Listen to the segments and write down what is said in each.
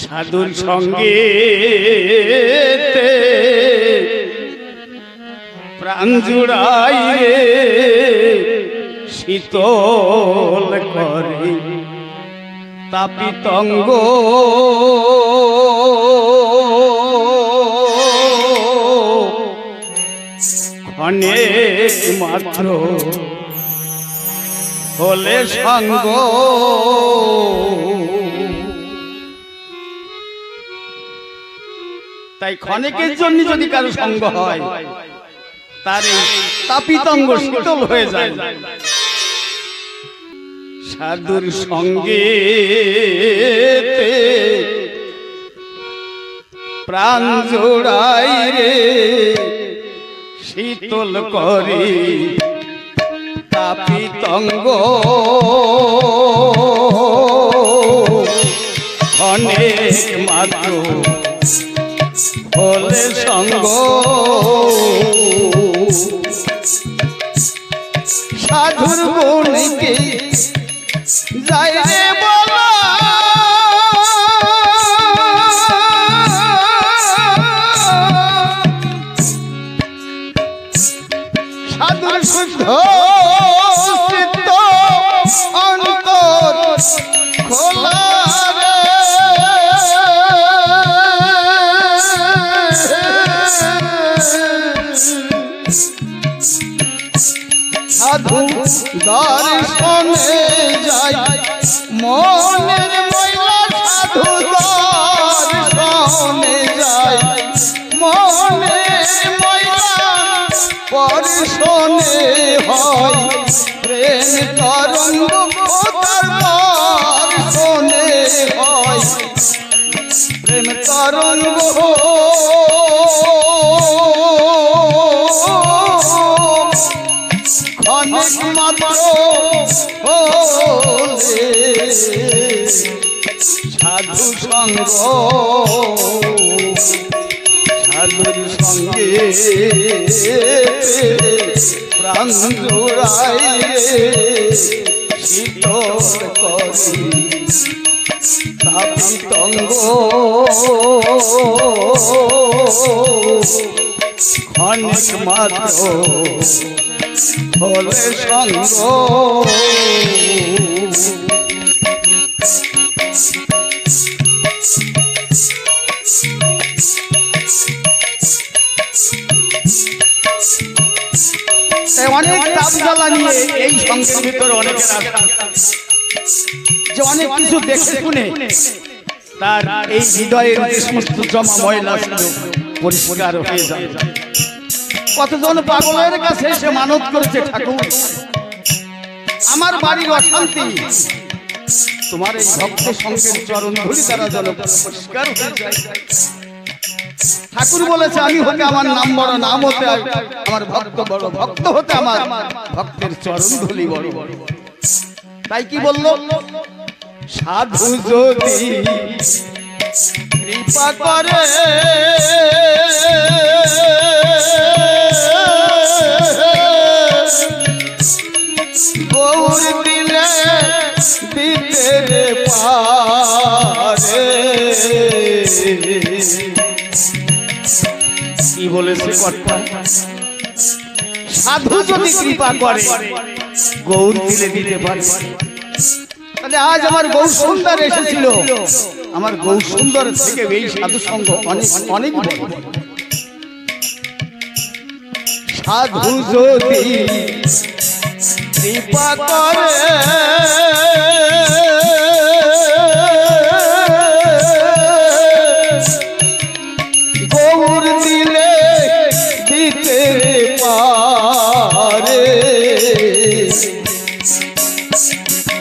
সাধুর সঙ্গে প্রাণ জুড়াই শীতল করে তাপিতঙ্গ ক্ষণে মাত্র হলে সঙ্গ। তাই ক্ষণিকের জন্য যদি কারও সঙ্গ হয় তার এই তাপিতঙ্গ শীতল হয়ে যায়। সাধুর সঙ্গে প্রাণ জোড়াই রে শীতল করে তাপিতঙ্গ অনেক মাত্র হলে সঙ্গ। সাধুর গুণকে দর্শনে যাই। মনের ময়লা সাধু দর্শনে যাই। মনের ময়লা পরশনে হয়। প্রেম তরঙ্গ তার পরশনে হয়। প্রেম তরঙ্গ সাধু সঙ্গ। সাধুর সঙ্গে প্রাণ জোড়াই শীতল করি। তাপিতঙ্গ ক্ষণিক মাত্র হলে সঙ্গ। অনেক তাপ জ্বালা নিয়ে এই সংসার ভিতরে অনেকের যে অনেক কিছু দেখে শুনে তার এই হৃদয়ের যে সমস্ত জমা ময়লা পরিষ্কার হয়ে যায়। কতজন পাগলের কাছে এসে মানত করেছে ঠাকুর? আমার বাড়ির অশান্তি। তোমার এই ভক্ত সঙ্গের চরণ ধরি তারা যেন পরিষ্কার ঠাকুর বলেছে, আমি হতে আমার নাম বড় নাম হতে আমার ভক্ত বড় ভক্ত হতে আমার ভক্তের চরণ ধুলি বড়। তাই কি বলল? সাধু যদি কৃপা করে, গৌর রে পারে। কি বলেছে সাধু যদি কৃপা করে, গৌর দিতে পারে। তাহলে আজ আমার গৌ সুন্দর এসেছিল। আমার গৌ সুন্দর থেকে এই সাধু সঙ্গ অনেক অনেক সাধু যদি কৃপা করে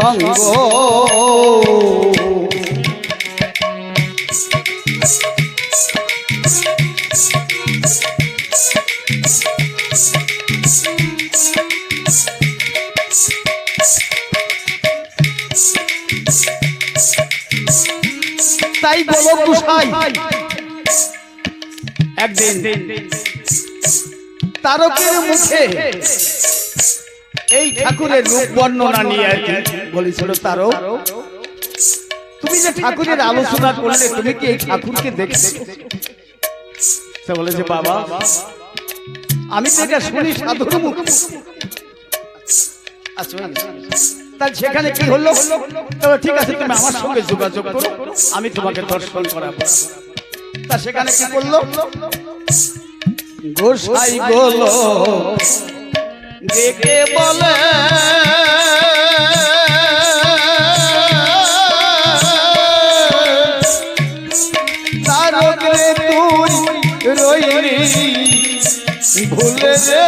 সঙ্গ তাই বলো কুসাই একদিন। তারকের মুখে এই ঠাকুরের রূপ বর্ণনা নিয়ে আর কি বলেছিল তারক তুমি যে ঠাকুরের আলোচনা করলে, তুমি কি এই ঠাকুরকে দেখছ? সে বলেছে বাবা, আমি তো এটা শুনি সাধুর মুখ। আচ্ছা সেখানে কি হলো? তবে ঠিক আছে, তুমি আমার সঙ্গে যোগাযোগ করো, আমি তোমাকে দর্শন করাবো। তা সেখানে কি করল? গোসাই ডেকে বলে। ভুলে রে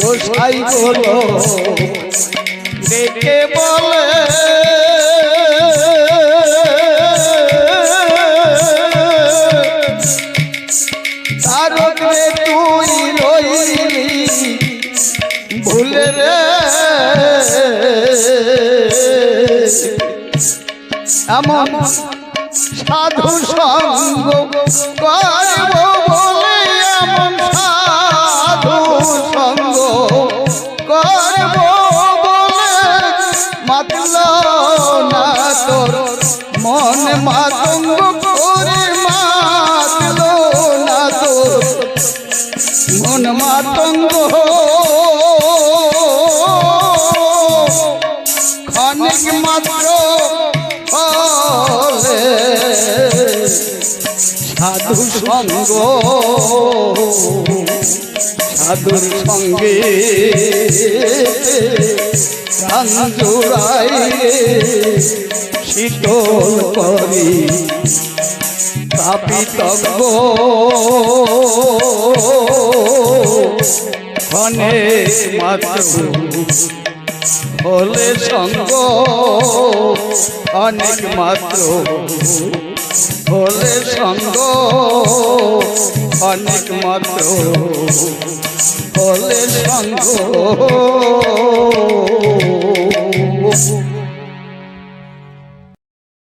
গোসাই বলো ডেকে বলে। এমন সাধু সঙ্গ করব বলে, এমন সাধু সঙ্গ করব বলে, মাতল না তোর মন মাতঙ্গ করে, মাতল না তোর মন মাতঙ্গ সাধু সঙ্গ। সাধুর সঙ্গে কাঞ্জুরাই শীতল করি তাপিতব্য ক্ষণে মাত্র হলে সঙ্গ অনেক মাত্র হলে সঙ্গ অনেক মাত্র। হলে সঙ্গ